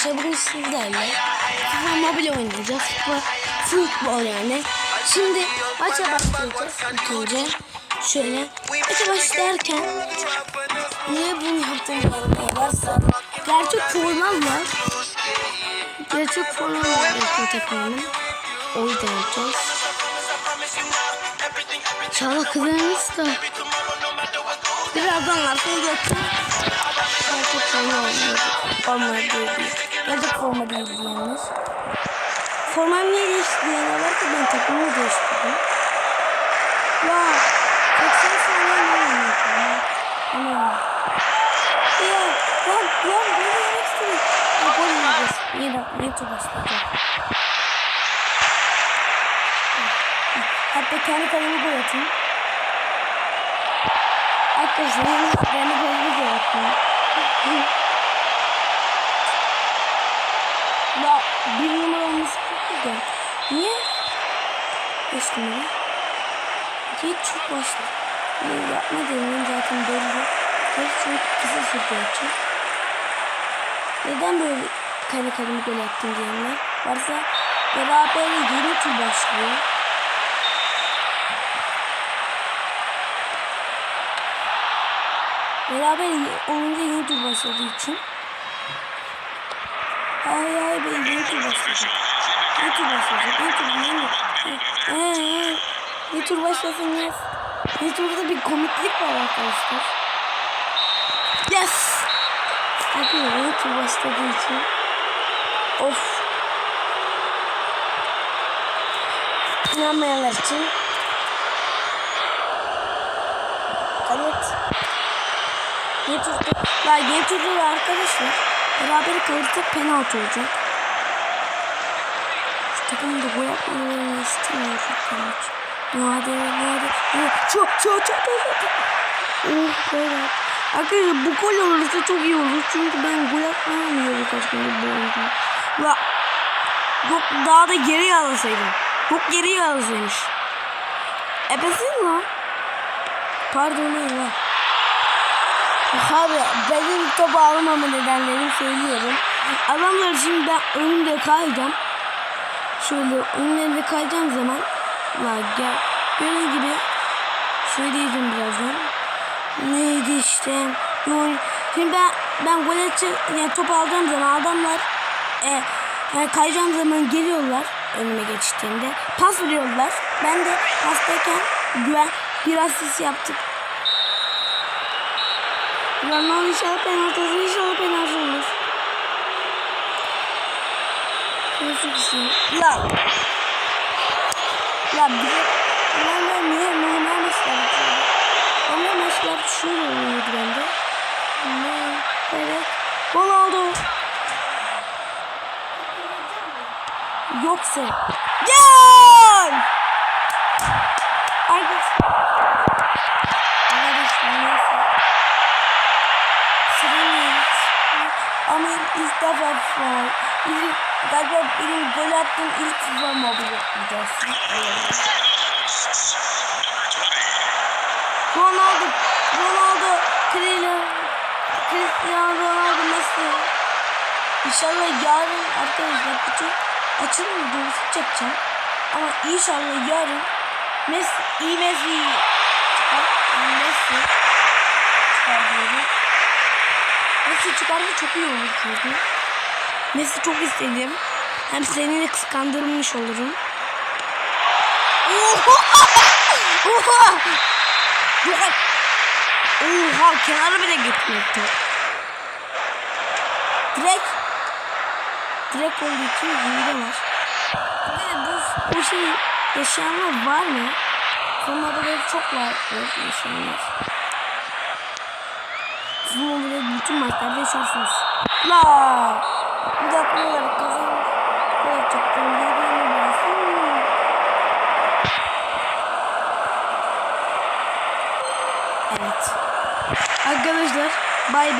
arkadaşlar bugün sizlerle FIFA Mobile oynayacağız. FIFA futbol yani. Şimdi maça başlayacağız ilk önce. Şöyle maça başlarken niye bunu yaptığım varsa gerçek formam var. Gerçek formam var ilk takımının. O yüzden yapacağız. İnşallah kazanırız da. Birazdan lafını geçeceğim. Olmuyor. Forma değil. Gerçek forma değil yalnız. Formam niye değişti diyenler ki ben takımımı değiştirdim. Ya 80 saniye ne oynuyor? Ama ya lan lan ne demek istedim? Ya. Niye bak niye tur başladı? Hatta kendi kalemi gol atayım. Arkadaşlar ben de golü gol atayım. Ya bir numara gerekiyor da. Niye? Beş numara. Geç çok başlı. Ne yapma demeyin zaten belli. Geç çünkü kısa için. Neden böyle kare kalemi gol attın diyenler varsa beraber yeni tur başlıyor. Beraber olunca yeni tur başladığı için. Ay ay be yeni tur başladı. Yeni tur başlayacak. Yeni tur yeni. Eee yeni tur başlasın turda bir komiklik var arkadaşlar. Yes. Bakın yeni tur başladığı için. Of. İnanmayanlar için. Kanıt. Yeni turda, daha yeni turda da arkadaşlar beraber kalırsak penaltı olacak. Şu takımın da gol yapmalarını istemiyorum. Hadi hadi. Çok çok çok çok. Oh böyle. Arkadaşlar bu gol olursa çok iyi olur. Çünkü ben gol atmayamıyorum birkaç gündür bu oyunda. Ya yok daha da geri alsaydım. Yok geri alsaymış. Ebesin lan. Pardon eyvah. Abi benim topu almama nedenlerini söylüyorum. Adamlar şimdi ben önümde kayacağım. Şöyle önlerinde kayacağım zaman la gel gördüğün gibi söyleyeceğim birazdan. Neydi işte yol. Şimdi ben ben gol edeceğim yani top aldığım zaman adamlar e, yani kayacağım zaman geliyorlar önüme geçtiğimde pas veriyorlar. Ben de pastayken güven bir asist yaptık. Ronaldo inşallah penaltı olur. İnşallah penaltı olur. Ne çok istiyorum. Ya. Ya bize normal niye normal maçlar yapıyordu? Normal maçlar şöyle oluyordu bende. Ne? Böyle. Ronaldo. Yoksa. Gol! İlk defa var. İlk, galiba benim gol attığım ilk FIFA mobil yapacaksın. Ronaldo, Ronaldo, Cristiano, Cristiano Ronaldo Messi. İnşallah yarın arkadaşlar bütün açılım videosu çekeceğim. Ama inşallah yarın Messi, iyi Messi çıkar. Messi çıkar diyorum. Messi çıkarsa çok iyi olur çünkü. Messi çok istedim. Hem seni de kıskandırmış olurum. Oha! Oha! Oha! Kenara bile gitmedi. Direkt direkt olduğu için hile var. Ve bu, bu şey yaşayanlar var mı? Sonlarda böyle çok var yaşayanlar. Böyle bütün maçlarda yaşarsınız. La! Bir dakika olarak kazanır. Koyacaktım. Geriye mi Evet. Arkadaşlar bay bay.